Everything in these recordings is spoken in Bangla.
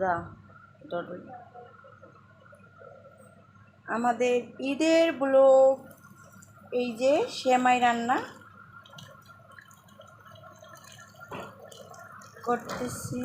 দা ডট আমাদের ঈদের ব্লগ এই যে সেমাই রান্না করতেছি।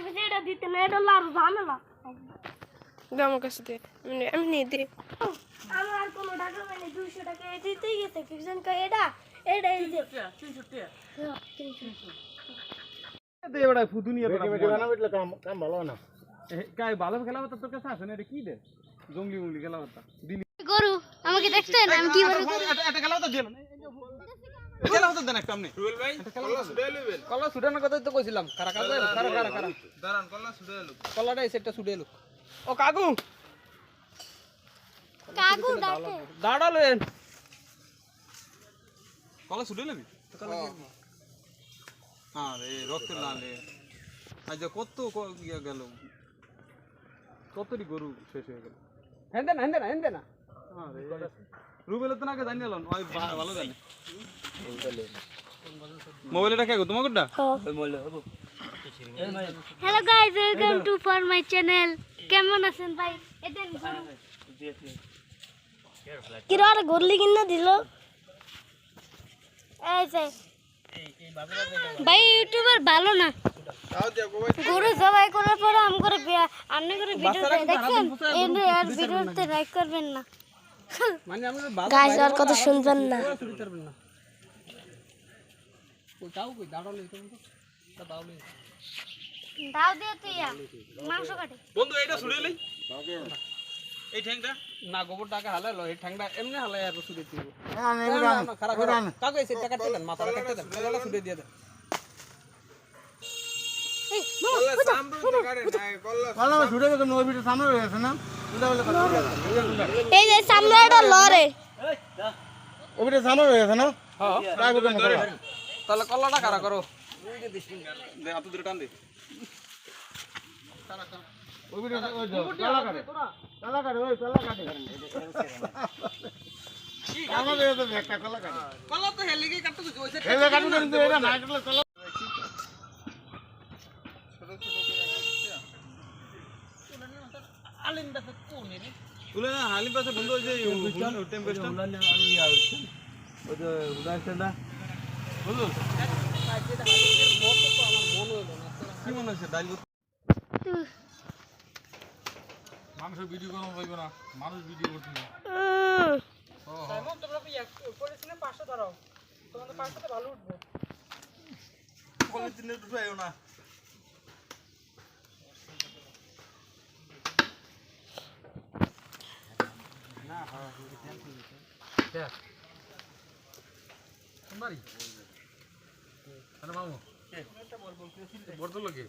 بزيادة دي تنين دولار زعملها قدامك اسدي من عمني دي انا عارفه ما داك من 200 টাকা এই দিতে গেছে ফিকশন কা এটা এটা এই যে 300 টাকা 300 দে বড় ফুদুনি এটা না বিটলে কাম কাম ভালো না কাই ভালো খেলা হতো তোর কাছে আছে না এটা কি রে জঙ্গলি মুঙ্গলি খেলা হতো দিলি গরু আমাকে দেখছেন আমি কি বলি এটা খেলা হতো দিল না খেলা হতো দেন একটা আমনে রুবেল ভাই কল্লা ছুড়ে লইবেন কল্লা ছুড়ানোর কথা তো কইছিলাম। কারা কারা কারা কারা কারা দাঁড়ান কল্লা ছুড়ে এলো কল্লাটা এই সেটটা ছুড়ে এলো ও কাকু! কাকু ডাকে। দাঁড়ালেন। কলা ছুটে নেবি হ্যাঁ রে রক্ত লালে। আজ কত ইয়ে গেল। কতটি গরু শেষ হয়ে গেল? হেন্দে না হেন্দে না হেন্দে না। হ্যাঁ রে রুবেল তো নাকি জানি ওই ভালো জানে। মোবাইল এটা কে গো তোমার কোনটা hello guys welcome to for my channel কেমন আছেন ভাই? এদেন কি রে আর গরলি কিনা দিল? এই যে। ভাই ইউটিউবার ভালো না। গরু জবাই করার পরে আম করে আপনি করে ভিডিও দেখছেন? এর আর ভিডিওতে লাইক করবেন না। মানে গাইস আর কথা শুনবেন না। দাও দিয়ে তুই মাংস কাটে। বন্ধু এটা ছুড়ে লই এই ঠ্যাংটা? না গোবর টাকা এই ঠ্যাংটা এমনি হালাই আর ছুড়ে দিব। খারাপ কাকু এসে টাকা দেন মাথাটা কাটতে দেন। কলাটা ছুড়ে দিয়ে দেন। কল্লা গেছে সামনে রয়ে গেছে না? এই যে সামনেটা লরে ওই ভিডিও সামনে রয়ে গেছে না? হ্যাঁ? তাহলে কলাটা খারাপ করো? আতো দুটো টান দে। ওই ভিডিও ওই যে কল্লা কাটে। কল্লা কাটে ওই এই যে কাটবে না না হালিম পাশে বন্ধু হয়েছে টেম্পারেচার কি মনে হচ্ছে ডাইল মানুষ ভিডিও করা হইবে না মানুষ ভিডিও করতে না তোমরা করেছিলে পাঁচশো ধরো তোমাদের পাঁচশোতে ভালো উঠবো কলেজ দিনে উঠাইও না। বাড়ি আরে মামু বড় লোকে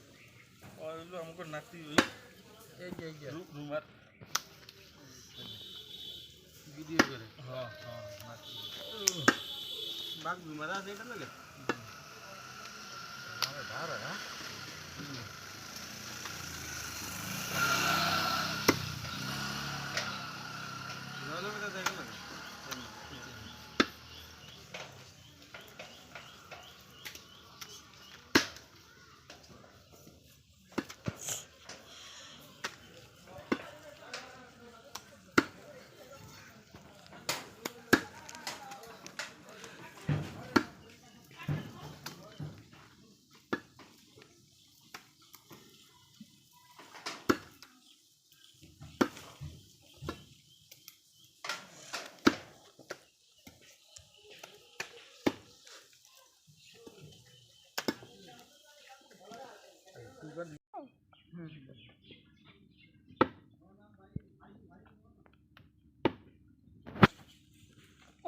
ওইলো আমাকে নাতি রুমার ভিডিও করে। হ্যাঁ হ্যাঁ বাঘ রুমার আছে এটা লাগে আরে ধারে হ্যাঁ জলে মেটা দেখে লাগে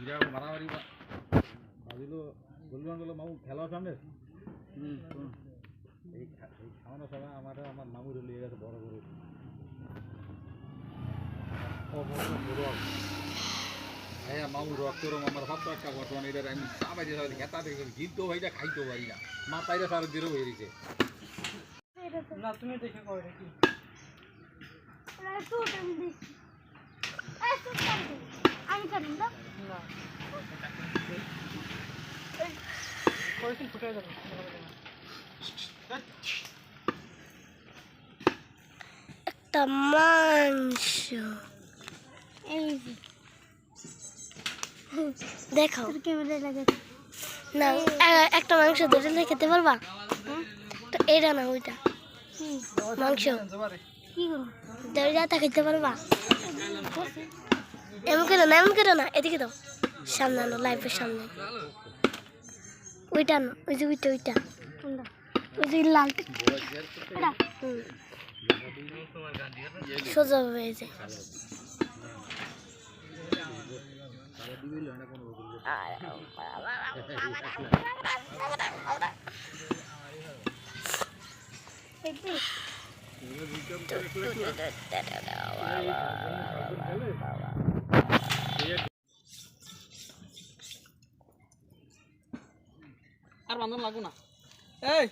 বিরাট মারামারি ভাবিল বললাম গেল মামু খেলা সামনে এই খা- এই খাওয়ানোর সময় আমার আমার মামুর লিয়ে গেছে বড় বড় বড় হ্যাঁ মামু রক্তরম আমার সব একটা বর্তমানে এটা আমি চাপাই দিয়ে সবাই খেতা দেখে গিলতেও পারি না খাইতেও পারি না মাথায় সার দিয়েও হয়ে গেছে না তুমি দেখে কও এটা কি আমি তো না। একটা মাংস। এই যে। দেখাও। ক্যামেরা লাগে? না একটা মাংস ধরে খেতে পারবা? তো এটা না ওইটা। মাংস। কি করব দরজাটা খেতে পারবা। এমন কেন না এমন কেন না এদিকে দাও সামনে আনো লাইফের সামনে ওইটা আনো ওই যে ওইটা ওইটা ওই যে লালটা এটা হুম। সোজা হয়েছে আর বান্ধন লাগবো না। এই